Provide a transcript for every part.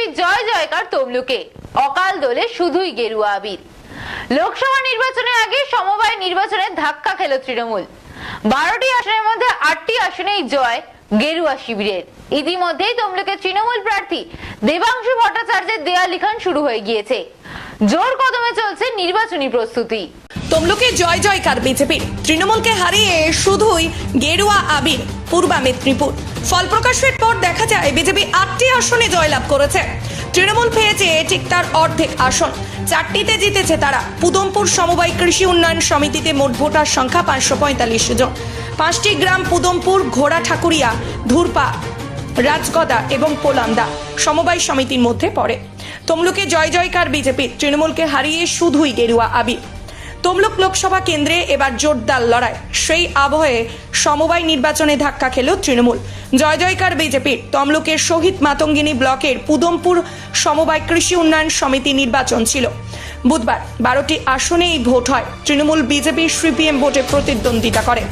বিজেপির জয় জয়কার তমলুকে। অকাল দলে শুধুই গেরুয়া আবির। লোকসভা নির্বাচনের আগে সমবায় নির্বাচনে ধাক্কা খেল তৃণমূল। বারোটি আসনের মধ্যে আটটি আসনেই জয় গেরুয়া শিবিরের। ইতিমধ্যেই তমলুকের তৃণমূল প্রার্থী দেবাংশু ভট্টাচার্যের দেয়া লিখন শুরু হয়ে গিয়েছে। জোর কদমে চলছে নির্বাচনী প্রস্তুতি। তমলুকে জয় জয়কার বিজেপির তৃণমূলকে হারিয়ে শুধুই গেরুয়া আবির, পূর্বা মেদিনীপুর। ফল প্রকাশের পর দেখা যায় বিজেপি আটটি আসনে জয়লাভ করেছে। তৃণমূল পেয়েছে ঠিক তার অর্ধেক আসন। চারটিতে জিতেছে তারা। পুদমপুর সমবায় কৃষি উন্নয়ন সমিতিতে মোট ভোটার সংখ্যা পাঁচশো পঁয়তাল্লিশ জন। পাঁচটি গ্রাম পুদমপুর ঘোড়া ঠাকুরিয়া, ধুরপা, রাজগদা এবং পোলান্দা সমবায় সমিতির মধ্যে পড়ে। তমলুকে জয় জয়কার বিজেপির তৃণমূলকে হারিয়ে শুধুই গেরুয়া আবির। তমলুক লোকসভা কেন্দ্রে এবার জোরদার লড়াই। সেই আবহে সমবায় নির্বাচনে ধাক্কা খেল তৃণমূল। জয় জয়কার বিজেপির তমলুকের শহীদ মাতঙ্গিনী ব্লকের পুদমপুর সমবায় কৃষি উন্নয়ন সমিতি নির্বাচন ছিল। বুধবার বারোটি আসনে এই ভোট হয়। তৃণমূল বিজেপি সিপিএম ভোটে প্রতিদ্বন্দ্বিতা করে।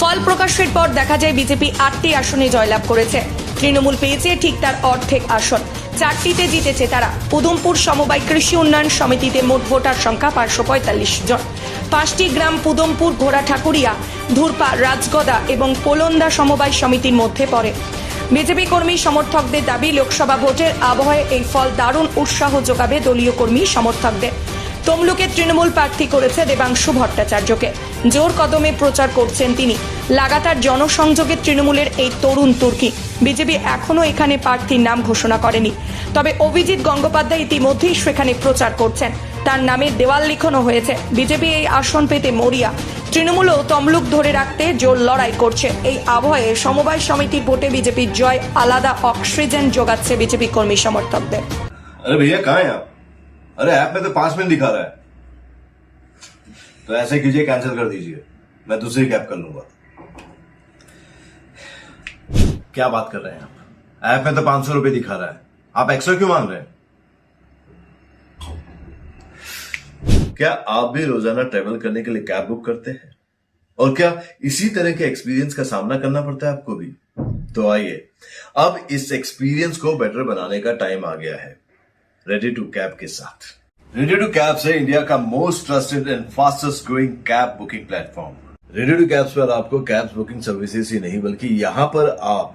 ফল প্রকাশের পর দেখা যায় বিজেপি আটটি আসনে জয়লাভ করেছে। তৃণমূল পেয়েছে ঠিক তার অর্ধেক আসন। চারটিতে জিতেছে তারা। উদমপুর সমবায় কৃষি উন্নয়ন সমিতিতে মোট ভোটার সংখ্যা পাঁচশো পঁয়তাল্লিশ জন। পাঁচটি গ্রাম পুদমপুর ঘোড়া ঠাকুরিয়া, ধুরপা, রাজগদা এবং পোলন্দা সমবায় সমিতির মধ্যে পড়ে। বিজেপি কর্মী সমর্থকদের দাবি, লোকসভা ভোটের আবহে এই ফল দারুণ উৎসাহ যোগাবে দলীয় কর্মী সমর্থকদের। তমলুকে তৃণমূল প্রার্থী করেছে দেবাংশু ভট্টাচার্যকে। জোর কদমে প্রচার করছেন তিনি। লাগাতার জনসংযোগে তৃণমূলের এই তরুণ তুর্কি। বিজেপি এখনও এখানে প্রার্থীর নাম ঘোষণা করেনি তবে অভিজিৎ গঙ্গোপাধ্যায় ইতিমধ্যেই সেখানে প্রচার করছেন তার নামে দেওয়াল লিখনও হয়েছে বিজেপি এই আসন পেতে মরিয়া তৃণমূলও তমলুক ধরে রাখতে জোর লড়াই করছে এই আবহে সমবায় সমিতির ভোটে বিজেপির জয় আলাদা অক্সিজেন যোগাচ্ছে বিজেপি কর্মী সমর্থকদের अरे भैया कहाँ हैं आप अरे ऐप में तो पांच मिनट दिखा रहा है तो ऐसे कीजिए कैंसिल कर दीजिए मैं दूसरी कैब कर लूंगा क्या बात कर रहे हैं आप? ऐप में तो पाँच सौ रुपए दिखा रहा है। आप एक्स्ट्रा क्यों मांग रहे हैं? क्या आप भी रोज़ाना ट्रेवल करने के लिए कैब बुक करते हैं? और क्या इसी तरह के एक्सपीरियंस का सामना करना पड़ता है आपको भी? तो आइए, अब इस एक्सपीरियंस को बेटर बनाने का टाइम आ गया है। रेडी टू कैब के साथ। रेडी टू कैब से इंडिया का most trusted and fastest growing cab booking platform ready to cabs पर आपको कैब बुकिंग सर्विसेज़ ही नहीं, बल्कि यहाँ पर आप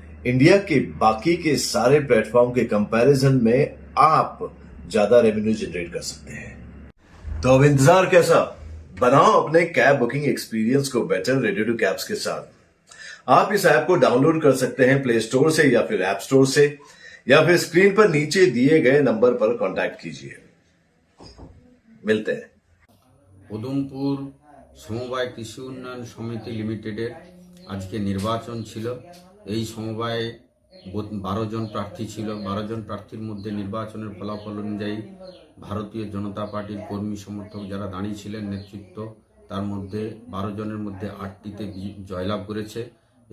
इंडिया के बाकी के सारे प्लेटफॉर्म के कंपैरिजन में आप ज्यादा रेवेन्यू जनरेट कर सकते हैं तो अब इंतजार कैसा बनाओ अपने कैब बुकिंग एक्सपीरियंस को बेटर रेडियो टू कैब्स के साथ आप इस ऐप को डाउनलोड कर सकते हैं प्ले स्टोर से या फिर ऐप स्टोर से या फिर स्क्रीन पर नीचे दिए गए नंबर पर कांटेक्ट कीजिए मिलते हैं উদমপুর সমবায় কৃষি উন্নয়ন সমিতি লিমিটেডের আজকে নির্বাচন ছিল এই সমবায়ে বারো জন প্রার্থী ছিল। বারো জন প্রার্থীর মধ্যে নির্বাচনের ফলাফল অনুযায়ী ভারতীয় জনতা পার্টির কর্মী সমর্থক যারা দাঁড়িয়েছিলেন নেতৃত্ব, তার মধ্যে বারো জনের মধ্যে আটটিতে জয়লাভ করেছে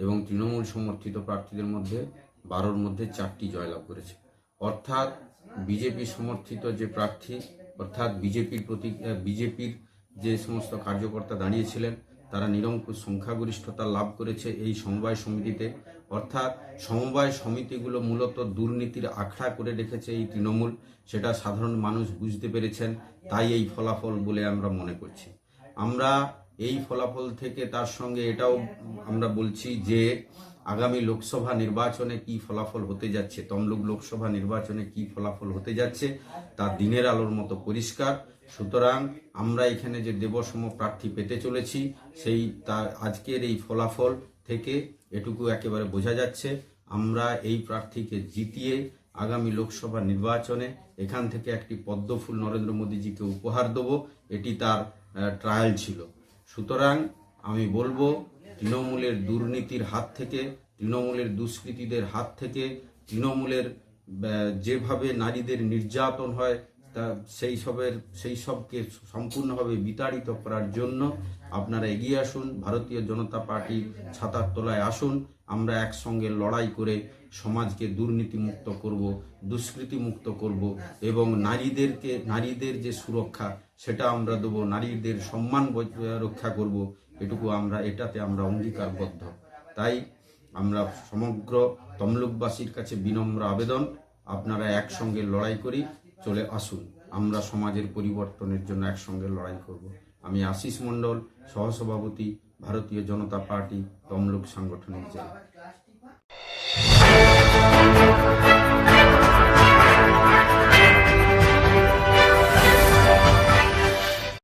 এবং তৃণমূল সমর্থিত প্রার্থীদের মধ্যে বারোর মধ্যে চারটি জয়লাভ করেছে। অর্থাৎ বিজেপি সমর্থিত যে প্রার্থী, অর্থাৎ বিজেপির প্রতি বিজেপির যে সমস্ত কার্যকর্তা দাঁড়িয়েছিলেন তারা নিরঙ্কুশ সংখ্যাগরিষ্ঠতা লাভ করেছে এই সমবায় সমিতিতে। অর্থাৎ সমবায় সমিতিগুলো মূলত দুর্নীতির আখড়া করে রেখেছে এই তৃণমূল। সেটা সাধারণ মানুষ বুঝতে পেরেছেন, তাই এই ফলাফল বলে আমরা মনে করছি। আমরা এই ফলাফল থেকে তার সঙ্গে এটাও আমরা বলছি যে, আগামী লোকসভা নির্বাচনে কি ফলাফল হতে যাচ্ছে, তমলুক লোকসভা নির্বাচনে কি ফলাফল হতে যাচ্ছে, তা দিনের আলোর মতো পরিষ্কার। সুতরাং আমরা এখানে যে দেবসম প্রার্থী পেতে চলেছি, সেই তার আজকের এই ফলাফল থেকে এটুকু একেবারে বোঝা যাচ্ছে। আমরা এই প্রার্থীকে জিতিয়ে আগামী লোকসভা নির্বাচনে এখান থেকে একটি পদ্মফুল নরেন্দ্র মোদীজিকে উপহার দেব, এটি তার ট্রায়াল ছিল। সুতরাং আমি বলব, তৃণমূলের দুর্নীতির হাত থেকে, তৃণমূলের দুষ্কৃতীদের হাত থেকে, তৃণমূলের যেভাবে নারীদের নির্যাতন হয় তা সেই সবের, সেই সবকে সম্পূর্ণভাবে বিতাড়িত করার জন্য আপনারা এগিয়ে আসুন, ভারতীয় জনতা পার্টি ছাতার তলায় আসুন, আমরা একসঙ্গে লড়াই করে সমাজকে দুর্নীতিমুক্ত করব, দুষ্কৃতিমুক্ত করব এবং নারীদেরকে, নারীদের যে সুরক্ষা সেটা আমরা দেবো, নারীদের সম্মান রক্ষা করব, এটুকু আমরা, এটাতে আমরা অঙ্গীকারবদ্ধ। তাই আমরা সমগ্র তমলুকবাসীর কাছে বিনম্র আবেদন, আপনারা একসঙ্গে লড়াই করি চলে আসুন। আমরা সমাজের পরিবর্তনের জন্য একসঙ্গে লড়াই করব। আমি আশিস মণ্ডল, সহসভাপতি, ভারতীয় জনতা পার্টি, তমলুক সাংগঠনিক জেলা।